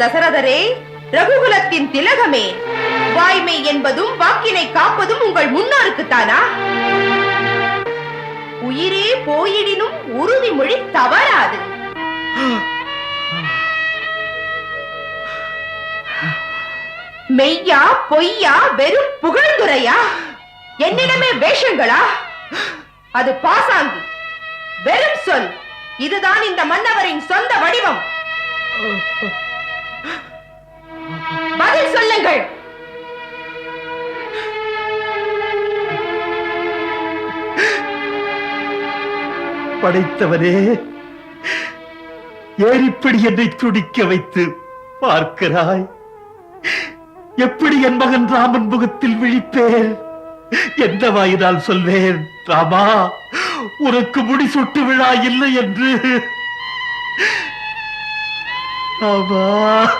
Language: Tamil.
தசரதரே ரகுகுலத்தின் திலகமே. வாய்மை என்பதும் வாக்கினை காப்பதும் உங்கள் முன்னோருக்குத்தானா உயிரே போயிடினும் உறுதிமொழி தவறாது. மெய்யா பொய்யா வெறும் புகழ்ந்துரையா? என்னிடமே வேஷங்களா? அது பாசாங்கு. வெறும் சொல். இதுதான் இந்த மன்னவரின் சொந்த வடிவம். பதில் சொல்லுங்கள். படைத்தவனே ஏறிப்படி என்னை துடிக்க வைத்து பார்க்கிறாய்? எப்படி என் மகன் ராமன் முகத்தில் விழிப்பேன்? எந்த வாயினால் சொல்வேன் ராமா உனக்கு முடிசூட்டு விழா இல்லை என்று. ராமா.